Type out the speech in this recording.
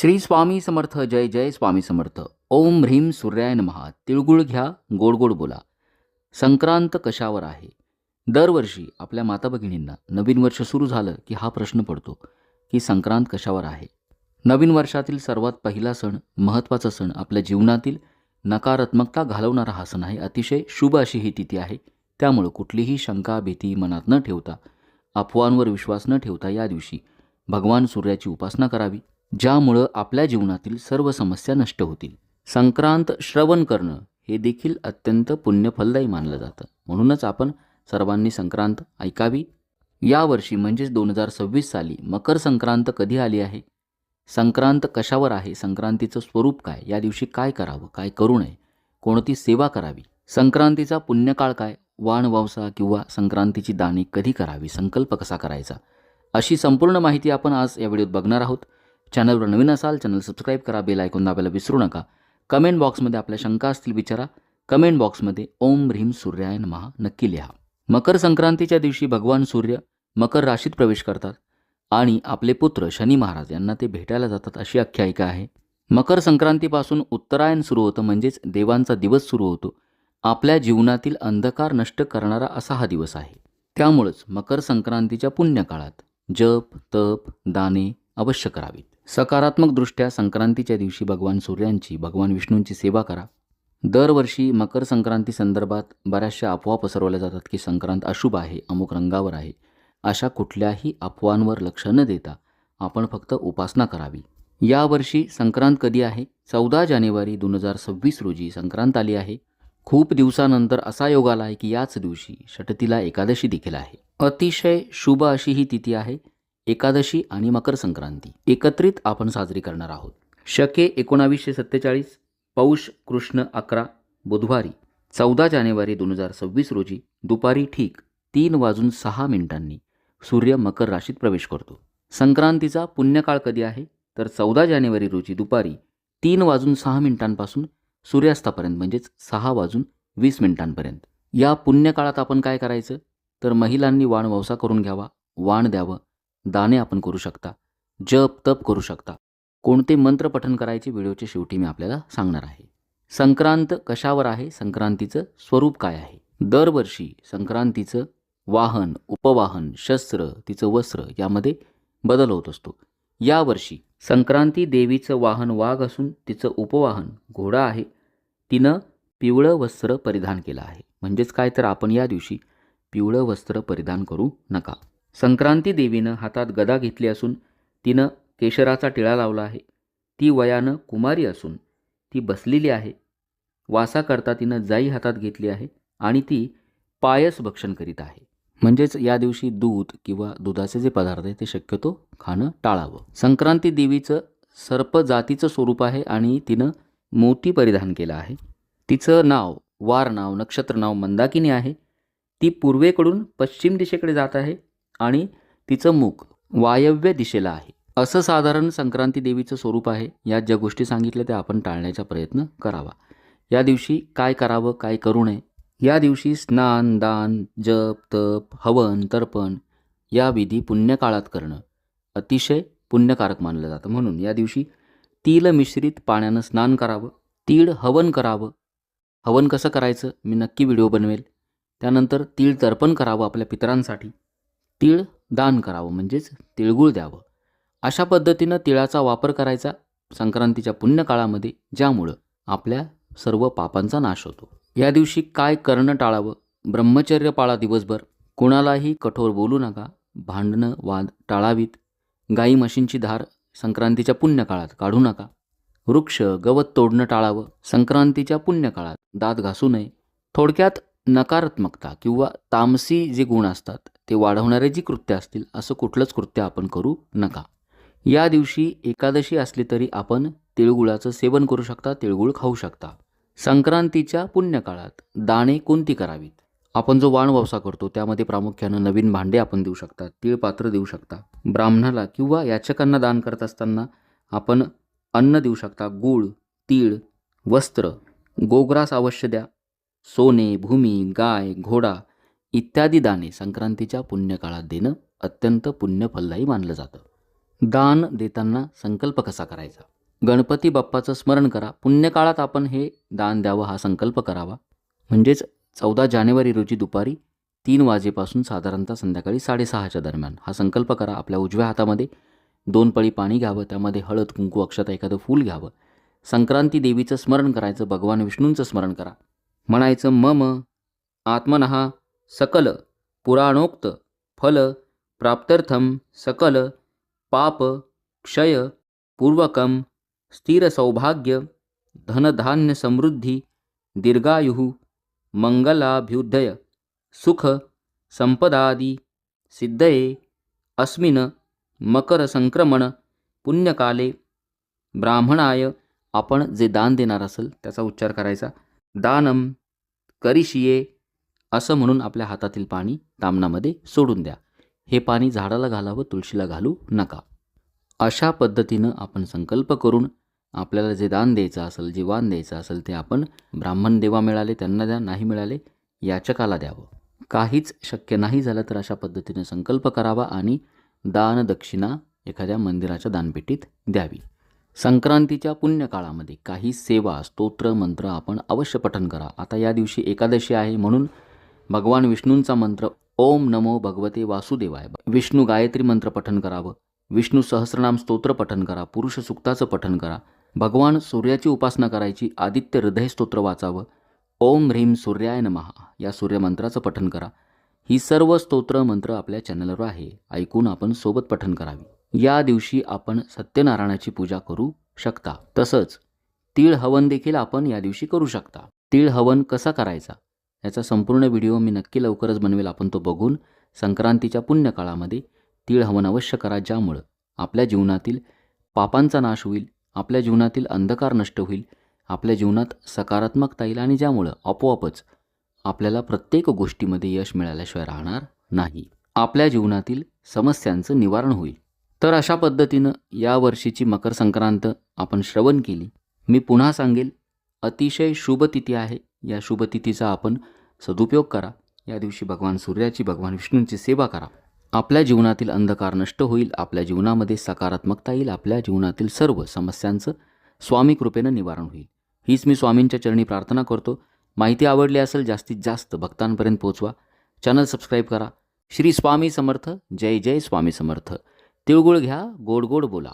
श्री स्वामी समर्थ जय जय स्वामी समर्थ. ओम ह्रीम सूर्याय महा तिळगुळ घ्या गोड गोड बोला. संक्रांत कशावर आहे? दरवर्षी आपल्या माता भगिनींना नवीन वर्ष सुरू झालं की हा प्रश्न पडतो की संक्रांत कशावर आहे? नवीन वर्षातील सर्वात पहिला सण महत्त्वाचा सण आपल्या जीवनातील नकारात्मकता घालवणारा हा सण आहे. अतिशय शुभ अशी ही तिथी आहे. त्यामुळं कुठलीही शंका भीती मनात न ठेवता अफवांवर विश्वास न ठेवता या दिवशी भगवान सूर्याची उपासना करावी. ज्यामुळं आपल्या जीवनातील सर्व समस्या नष्ट होतील. संक्रांत श्रवण करणं हे देखील अत्यंत पुण्यफलदायी मानलं जातं. म्हणूनच आपण सर्वांनी संक्रांत ऐकावी. यावर्षी म्हणजेच दोन हजार सव्वीस साली मकर संक्रांत कधी आली आहे? संक्रांत कशावर आहे? संक्रांतीचं स्वरूप काय? या दिवशी काय करावं? काय करू नये? कोणती सेवा करावी? संक्रांतीचा पुण्यकाळ काय? वाण वावसा किंवा संक्रांतीची दाणी कधी करावी? संकल्प कसा करायचा? अशी संपूर्ण माहिती आपण आज या व्हिडिओत बघणार आहोत. चॅनलवर नवीन असाल चॅनल सबस्क्राईब करा बेल ऐकून दाबायला विसरू नका. कमेंट बॉक्समध्ये आपल्या शंका असतील विचारा. कमेंट बॉक्समध्ये ओम ह्रीम सूर्याय महा नक्की लिहा. मकर संक्रांतीच्या दिवशी भगवान सूर्य मकर राशीत प्रवेश करतात आणि आपले पुत्र शनी महाराज यांना ते भेटायला जातात अशी आख्यायिका आहे. मकर संक्रांतीपासून उत्तरायण सुरू होतं म्हणजेच देवांचा दिवस सुरू होतो. आपल्या जीवनातील अंधकार नष्ट करणारा असा हा दिवस आहे. त्यामुळंच मकर संक्रांतीच्या पुण्यकाळात जप तप दाने अवश्य करावीत. सकारात्मकदृष्ट्या संक्रांतीच्या दिवशी भगवान सूर्यांची भगवान विष्णूंची सेवा करा. दरवर्षी मकर संक्रांती संदर्भात बऱ्याचशा अफवा पसरवल्या जातात की संक्रांत अशुभ आहे अमुक रंगावर आहे. अशा कुठल्याही अफवांवर लक्ष न देता आपण फक्त उपासना करावी. यावर्षी संक्रांत कधी आहे? चौदा जानेवारी दोन हजार सव्वीस रोजी संक्रांत आली आहे. खूप दिवसानंतर असा योग आला आहे की याच दिवशी षटतीला एकादशी देखील आहे. अतिशय शुभ अशी ही तिथी आहे. एकादशी आणि मकर संक्रांती. एकत्रित आपण साजरी करणार आहोत. शके एकोणावीसशे सत्तेचाळीस पौष कृष्ण अकरा बुधवारी चौदा जानेवारी दोन हजार सव्वीस रोजी दुपारी ठीक तीन वाजून सहा मिनिटांनी सूर्य मकर राशीत प्रवेश करतो. संक्रांतीचा पुण्यकाळ कधी आहे? तर चौदा जानेवारी रोजी दुपारी तीन वाजून सहा मिनिटांपासून सूर्यास्तापर्यंत म्हणजेच सहा वाजून वीस मिनिटांपर्यंत. या पुण्यकाळात आपण काय करायचं? तर महिलांनी वाण ववसा करून घ्यावा वाण द्यावं दाने आपण करू शकता जप तप करू शकता. कोणते मंत्र पठन करायचे व्हिडिओच्या शेवटी मी आपल्याला सांगणार आहे. संक्रांत कशावर आहे? संक्रांतीचं स्वरूप काय आहे? दरवर्षी संक्रांतीचं वाहन उपवाहन शस्त्र तिचं वस्त्र यामध्ये बदल होत असतो. यावर्षी संक्रांती देवीचं वाहन वाघ असून तिचं उपवाहन घोडा आहे. तिनं पिवळं वस्त्र परिधान केलं आहे. म्हणजेच काय? तर आपण या दिवशी पिवळं वस्त्र परिधान करू नका. संक्रांती देवीनं हातात गदा घेतली असून तिनं केशराचा टिळा लावला आहे. ती वयानं कुमारी असून ती बसलेली आहे. वासाकरता तिनं जाई हातात घेतली आहे आणि ती पायस भक्षण करीत आहे. म्हणजेच या दिवशी दूध किंवा दुधाचे जे पदार्थ आहे ते शक्यतो खाणं टाळावं. संक्रांती देवीचं सर्प जातीचं स्वरूप आहे आणि तिनं मोती परिधान केलं आहे. तिचं नाव वार नाव नक्षत्र नाव मंदाकिनी आहे. ती पूर्वेकडून पश्चिम दिशेकडे जात आहे. आणि तिचं मुख वायव्य दिशेला आहे. असं साधारण संक्रांती देवीचं स्वरूप आहे. या ज्या गोष्टी सांगितल्या त्या आपण टाळण्याचा प्रयत्न करावा. या दिवशी काय करावं काय करू नये या दिवशी स्नान दान जप तप हवन तर्पण या विधी पुण्यकाळात करणं अतिशय पुण्यकारक मानलं जातं. म्हणून या दिवशी तिल मिश्रित पाण्यानं स्नान करावं तीळ हवन करावं. हवन कसं करायचं? मी नक्की व्हिडिओ बनवेल. त्यानंतर तीळ तर्पण करावं आपल्या पितरांसाठी. तीळ दान करावं म्हणजेच तिळगुळ द्यावं. अशा पद्धतीनं तिळाचा वापर करायचा संक्रांतीच्या पुण्यकाळामध्ये ज्यामुळं आपल्या सर्व पापांचा नाश होतो. या दिवशी काय करणं टाळावं? ब्रह्मचर्य पाळा दिवसभर. कुणालाही कठोर बोलू नका. भांडणं वाद टाळावीत. गाई म्हशींची धार संक्रांतीच्या पुण्यकाळात काढू नका. वृक्ष गवत तोडणं टाळावं. संक्रांतीच्या पुण्यकाळात दात घासू नये. थोडक्यात नकारात्मकता किंवा तामसी जे गुण असतात ते वाढवणारे जी कृत्य असतील असं कुठलंच कृत्य आपण करू नका. या दिवशी एकादशी असली तरी आपण तिळगुळाचं सेवन करू शकता तिळगुळ खाऊ शकता. संक्रांतीच्या पुण्यकाळात दाणे कोणती करावीत? आपण जो वाण करतो त्यामध्ये प्रामुख्यानं नवीन भांडे आपण देऊ शकता तिळपात्र देऊ शकता. ब्राह्मणाला किंवा याचकांना दान करत असताना आपण अन्न देऊ शकता गूळ तीळ वस्त्र. गोग्रास अवश्य द्या. सोने भूमी गाय घोडा इत्यादी दाने संक्रांतीच्या पुण्यकाळात देणं अत्यंत पुण्यफलदायी मानलं जातं. दान देताना संकल्प कसा करायचा? गणपती बाप्पाचं स्मरण करा. पुण्यकाळात आपण हे दान द्यावं हा संकल्प करावा. म्हणजेच चौदा जानेवारी रोजी दुपारी तीन वाजेपासून साधारणतः संध्याकाळी साडेसहाच्या दरम्यान हा संकल्प करा. आपल्या उजव्या हातामध्ये दोन पळी पाणी घ्यावं त्यामध्ये हळद कुंकू अक्षता एखादं फूल घ्यावं. संक्रांती देवीचं स्मरण करायचं भगवान विष्णूंचं स्मरण करा. म्हणायचं मम आत्मनहा सकल पुराणोक्त फल प्राप्त्यर्थम सकल पाप क्षय पूर्वकम स्थिर सौभाग्य धनधान्य समृद्धी दीर्घायुः मंगलाभ्युदय सुख संपदादी सिद्धये अस्मिन् मकर संक्रमण पुण्यकाले ब्राह्मणाय आपण जे दान देणार असेल त्याचा उच्चार करायचा. दानम करिषिये असं म्हणून आपल्या हातातील पाणी तामणामध्ये सोडून द्या. हे पाणी झाडाला घालावं तुळशीला घालू नका. अशा पद्धतीनं आपण संकल्प करून आपल्याला जे दान द्यायचं असेल जे वान द्यायचं असेल ते आपण ब्राह्मण देवा मिळाले त्यांना द्या नाही मिळाले याचकाला द्यावं. काहीच शक्य नाही झालं तर अशा पद्धतीनं संकल्प करावा आणि दान दक्षिणा एखाद्या मंदिराच्या दानपेटीत द्यावी. संक्रांतीच्या पुण्यकाळामध्ये काही सेवा स्तोत्र मंत्र आपण अवश्य पठन करा. आता या दिवशी एकादशी आहे म्हणून भगवान विष्णूंचा मंत्र ओम नमो भगवते वासुदेवाय. विष्णू गायत्री मंत्र पठन करावं. विष्णू सहस्रनाम स्तोत्र पठन करा. पुरुष सुक्ताचं पठन करा. भगवान सूर्याची उपासना करायची आदित्य हृदय स्तोत्र वाचावं. ओम ह्रीम सूर्याय नमहा या सूर्यमंत्राचं पठन करा. ही सर्व स्तोत्र मंत्र आपल्या चॅनलवर आहे. ऐकून आपण सोबत पठन करावी. या दिवशी आपण सत्यनारायणाची पूजा करू शकता. तसंच तीळ हवन देखील आपण या दिवशी करू शकता. तीळ हवन कसा करायचा? याचा संपूर्ण व्हिडिओ मी नक्की लवकरच बनवेल. आपण तो बघून संक्रांतीच्या पुण्यकाळामध्ये तीळ हवन अवश्य करा ज्यामुळं आपल्या जीवनातील पापांचा नाश होईल आपल्या जीवनातील अंधकार नष्ट होईल आपल्या जीवनात सकारात्मकता येईल आणि ज्यामुळं आपोआपच आपल्याला प्रत्येक गोष्टीमध्ये यश मिळाल्याशिवाय राहणार नाही. आपल्या जीवनातील समस्यांचं निवारण होईल. तर अशा पद्धतीनं या वर्षीची मकर संक्रांत आपण श्रवण केली. मी पुन्हा सांगेल अतिशय शुभ तिथी आहे. या शुभतिथीचा आपण सदुपयोग करा. या दिवशी भगवान सूर्याची भगवान विष्णूंची सेवा करा. आपल्या जीवनातील अंधकार नष्ट होईल आपल्या जीवनामध्ये सकारात्मकता येईल आपल्या जीवनातील सर्व समस्यांचं स्वामी कृपेनं निवारण होईल. हीच मी स्वामींच्या चरणी प्रार्थना करतो. माहिती आवडली असेल जास्तीत जास्त भक्तांपर्यंत पोहोचवा चॅनल सबस्क्राईब करा. श्री स्वामी समर्थ. जय जय स्वामी समर्थ. तिळगुळ घ्या गोड गोड बोला.